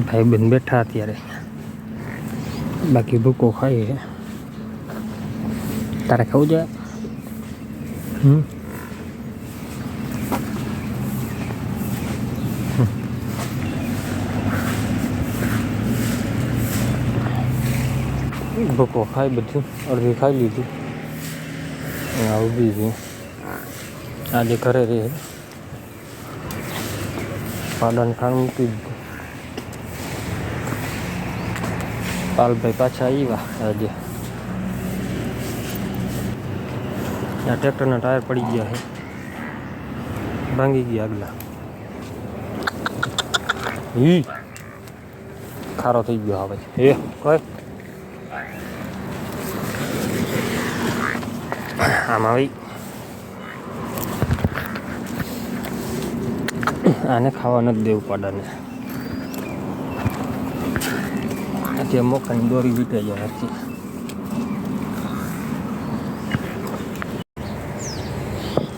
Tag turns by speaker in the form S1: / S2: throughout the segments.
S1: ભાઈ બેન બેઠા અત્યારે બાકી ભૂકો ખાઈ છે તારે ખાવું છે હમ ભૂકો ખાઈ બધું અડધી ખાઈ લીધું અને આ ઊભી છે આજે ઘરે રહે પાડાને ખાણ મૂકી દીધું પાલભાઈ પાછા આવ્યા આજે આ ટ્રેક્ટરના ટાયર પડી ગયા છે ભાંગી ગયા આગલા ઈ ખારો થઈ ગયો હવે એ કઈ આમાં ભાઈ. આને ખાવા નથી દેવું પાડાને અત્યારે મોકાની દોરી વીટે જાય હતી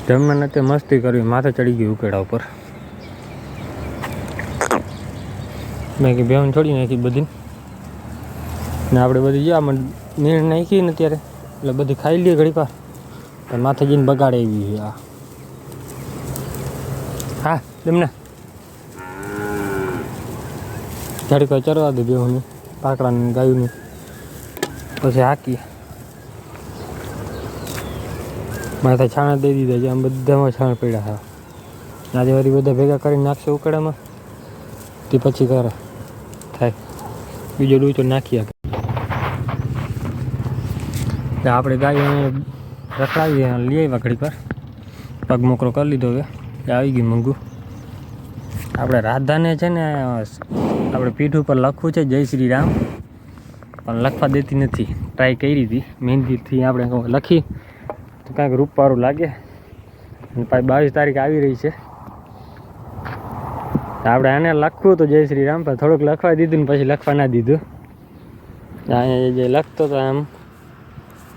S1: જમવાને તે મસ્તી કરવી, માથે ચડી ગઈ ઉકેડા ઉપર. મેં કે બેન છોડી નાખી બધી ને આપણે બધી જ્યાં મને નીણ નાખી ને ત્યારે, એટલે બધી ખાઈ લઈએ ઘડી વાર. પણ માથે જઈને બગાડે એવી છે આ. હા તમને ઝડકો ચરવા દે બેહુની, પાકડાની, ગાયુંની. પછી હાકી માથે છાણા દઈ દીધા છે, આમ બધામાં છાણ પડ્યા હા આજે વારી બધા ભેગા કરીને નાખશે ઉકળામાં. તે પછી કરે. થાય. બીજો ડૂચો નાખી શકે આપણે ગાય રખડાવીએ લઈ આવ્યા ઘડી પર પગ મોકરો કરી લીધો હવે. આવી ગયું મંગુ. આપણે રાધાને છે ને, આપણે પીઠ ઉપર લખવું છે, જય શ્રી રામ. પણ લખવા દેતી નથી. ટ્રાય કરી હતી. મહેંદીથી આપણે લખી. તો કાંઈક રૂપવાળું લાગે. અને પાછી બાવીસ તારીખ આવી રહી છે. આપણે આને લખવું તો જય શ્રી રામ, પણ થોડુંક લખવા દીધું ને પછી લખવા ના દીધું. અહીંયા જે લખતો તો આમ,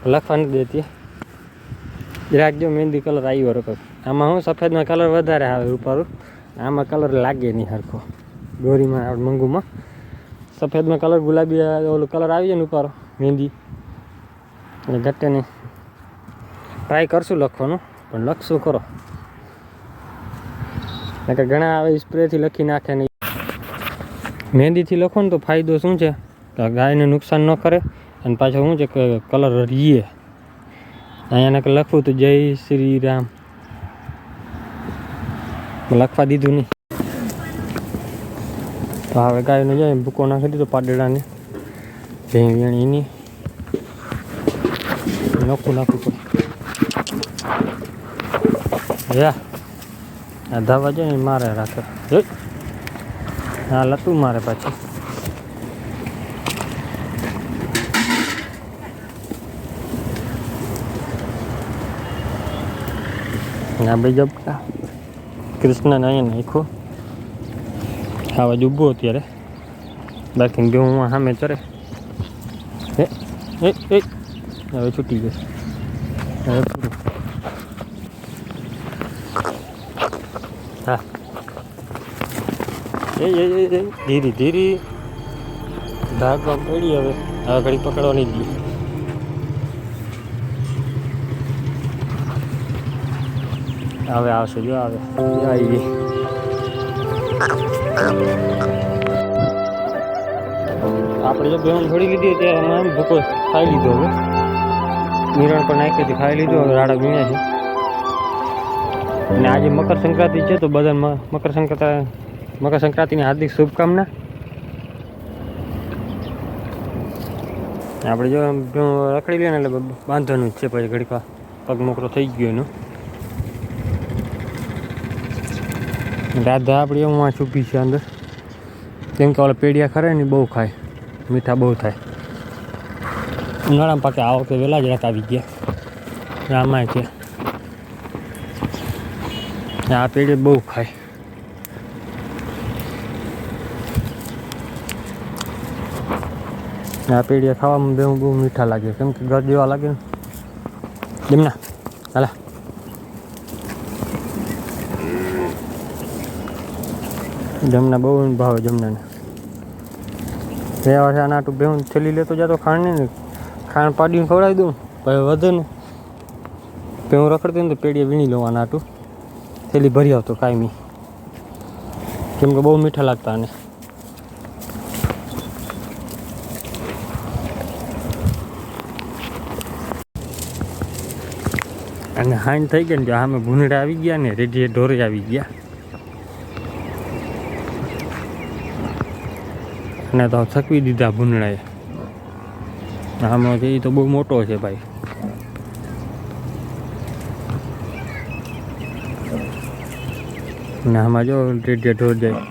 S1: લખવા નથી દેતી. રાખજો મહેંદી કલર આવ્યો હતો આમાં હું સફેદમાં કલર વધારે આવે ઉપર આમાં કલર લાગે નહીં સરખો દોરીમાં મંગુમાં. સફેદમાં કલર ગુલાબી ઓલું કલર આવી જાય ને ઉપર મહેંદી. એટલે ઘટે નહીં. ટ્રાય કરશું લખવાનું, પણ લખશું ખરો. કે ઘણા આવે સ્પ્રેથી લખી નાખે નહીં મહેંદીથી લખો ને તો ફાયદો શું છે? ગાયને નુકસાન ન કરે. અને પાછો શું છે કે કલર રીએ. અહીંયા નકર લખવું તો જય શ્રી રામ લખવા દીધું નહીં તો હવે ગાયને જાય ભૂકો નાખી દીધો પાડેડાને ભેં વેણી એની નોખું નાખવું પડે યા આ ધાવા જાય ને મારે રાખે હે હા લતું મારે પાછી આ બીજો કૃષ્ણને અહીંયા નાખ્યો. આવા જ ઊભો અત્યારે. બાકી બે હું સામે ચરે. હે એ એ. હવે છૂટી ગયો. હવે પૂરું. હા. એ એ એ એ. ધીરી ધીરી. ધાગવા પડી હવે. આ ઘડી પકડવાની જ ગઈ હવે આવશે જો આવે આવી ગઈ આપણે જો બેહન છોડી લીધી ત્યારે અમે આમ ભૂકો ખાઈ લીધો હવે નિરણ પણ નાખી હતી ખાઈ લીધો હવે રાડા વીણ્યા છે અને આજે મકર સંક્રાંતિ છે તો બધા મ- મકર સંક્રાંતિ મકર સંક્રાંતિની હાર્દિક શુભકામના આપણે જો આમ જો રખડી લઈએ ને એટલે બ- બાંધવાનું જ છે પછી ઘડીક વાર પગ મોકરો થઈ ગયો એનો રાધા આપણી એમાં છુપી છે અંદર. કેમ કે ઓલા પેડિયા ખરે ને બહુ ખાય. મીઠા બહુ થાય. ઉનાળામાં પાકે આ વખતે વહેલા જ રાત આવી ગયા. રામાય છે. આ પેડી બહુ ખાય. આ પેડિયા ખાવામાં બહુ બહુ મીઠા લાગે કેમ કે ઘર જેવા લાગે ને. જમના. હાલા. જમના બહુ ભાવે જમનાને. ગયા વર્ષે આના આટું બેહું થેલી લેતો જતો ખાણને ને ખાંડ પાડીને ખવડાવી દઉં પછી વધે ને. હું રખડતી ને તો પેડીએ વીણી લઉં આના આટું થેલી ભરી આવતો કાયમી. કેમ કે બહુ મીઠા લાગતા આને. અને હાઈન થઈ ગઈ ને જો આમે ભૂંડડા આવી ગયા ને રેડીએ ઢોરે આવી ગયા. અને તો થકવી દીધા ભૂંડડાએ આમાં એ તો બહુ મોટો છે ભાઈ. ને આમાં જો રેડીએ ઢોર જાય.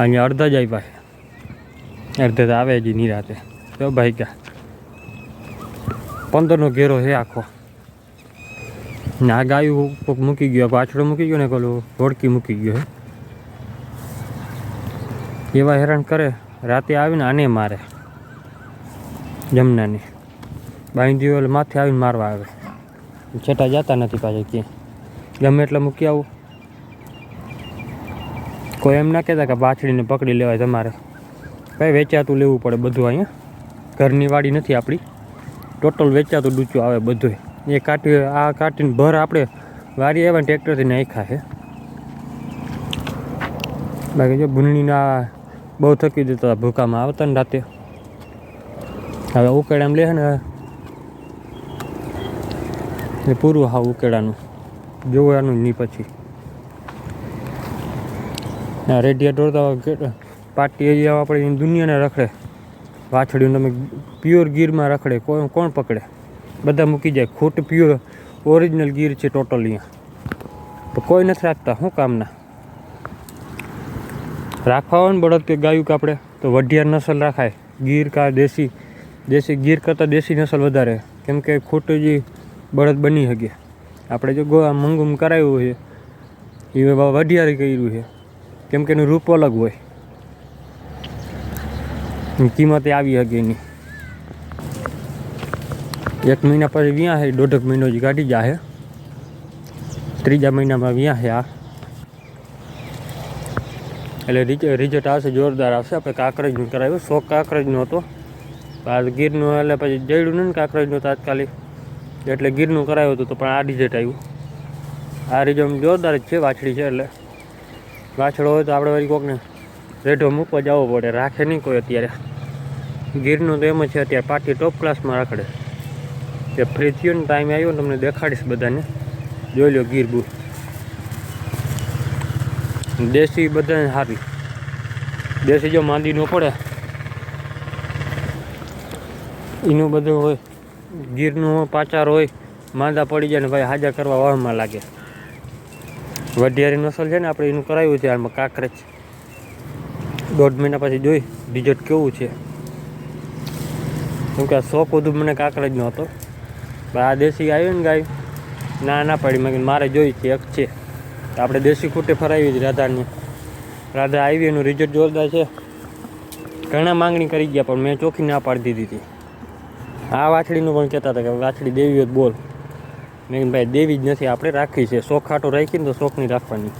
S1: અહીંયા અડધા જાય પાસે અડધે તો આવે જ નિરાતે. તો ભાઈ ક્યાં. પંદરનો ઘેરો છે આખો. ને આ ગાયું કોક મૂકી ગયો, પાછળ મૂકી ગયો ને પેલું હોડકી મૂકી ગયો એવા હેરાન કરે, રાતે આવીને આને મારે, જમનાને. બાંધી એટલે માથે આવીને મારવા આવે. છેટા જતા નથી પાછા ક્યાંય. ગમે એટલે મૂકી આવું. કોઈ એમ ના કહેતા કે બાછડીને પકડી લેવાય તમારે. કંઈ વેચાતું લેવું પડે બધું અહીંયા? ઘરની વાડી નથી આપણી. ટોટલ વેચાતું ડૂચું આવે બધું એ કાટી, આ કાટીને ભર આપણે વારી આવે ને ટ્રેક્ટરથી નાખ્યા છે. બાકી જો બુનણીના બહુ થકી હતા, ભૂકામાં આવતા ને રાતે. હવે ઉકેડામાં લે ને. પૂરું હા ઉકેડાનું. જોવાનું નહીં પછી. રેડિયેટર તો પાટી એરિયા આપણે દુનિયાને રખડે. વાછડીઓ તમે પ્યોર ગીરમાં રખડે કોણ કોણ પકડે? બધા મૂકી જાય. ખૂટ પ્યોર ઓરિજિનલ ગીર છે ટોટલ અહીંયા. તો કોઈ નથી રાખતા, શું કામના? રાખવા હોય ને બળદ કે ગાયું કે આપણે, તો વઢિયાર નસલ રાખાય. ગીર કા દેશી દેશી, ગીર કરતાં દેશી નસલ વધારે. કેમ કે ખોટું જે બળદ બની શકે આપણે જો ગો મંગુમ કરાવ્યું છે એ વઢિયારે કર્યું છે. કેમ કે એનું રૂપ અલગ હોય. કિંમતે આવી શકે એની. એક મહિના પછી વ્યાં છે દોઢક મહિનો જ કાઢી જાય ત્રીજા મહિનામાં વ્યાં છે આ. એટલે રિઝ- રિઝલ્ટ આવશે, જોરદાર આવશે. આપણે કાંકરેજનું કરાવ્યું, શોખ કાંકરેજનો હતો. આ ગીરનું એટલે પછી જડ્યું નહીં કાંકરેજનું તાત્કાલિક. એટલે ગીરનું કરાવ્યું હતું તો પણ આ રિઝલ્ટ આવ્યું. આ રિઝલ્ટ જોરદાર જ છે, વાછડી છે એટલે. વાછડો હોય તો આપણે વળી કોકને રેઢો મૂકવા જવો પડે, રાખે નહીં કોઈ અત્યારે. ગીરનું તો એમ છે, અત્યારે પાટી ટોપ ક્લાસમાં રખડે. તે ફ્રી થયો ને ટાઈમ આવ્યો ને તમને દેખાડીશ બધાને. જોઈ લો ગીર બુર દેશી બધાને સારી દેશી જો માંદી ન પડે. એનું બધું હોય. ગીરનું પાચાર હોય, માંદા પડી જાય ને ભાઈ હાજા કરવા વાળમાં લાગે. વઢિયારી નસલ છે ને આપણે એનું કરાવ્યું છે હાલમાં કાંકરેજ. દોઢ મહિના પછી જોઈ રિઝલ્ટ કેવું છે. કેમ કે શોખ વધુ મને કાંકરેજનો હતો. આ દેશી આવ્યું ને ગાય, ના ના પડી મેં મારે જોઈ છે, એક છે. આપણે દેશી ખૂટે ફરાવી હતી રાધાની. રાધા આવી એનું રિઝલ્ટ જોરદાર છે. ઘણા માંગણી કરી ગયા, પણ મેં ચોખ્ખી ના પાડી દીધી હતી. આ વાછડીનું પણ કહેતા હતા કે વાછડી દેવી હોત બોલ. મેં ભાઈ, દેવી જ નથી, આપણે રાખી છે. શોખ ખાટો રાખીને તો શોખ નહીં રાખવાની.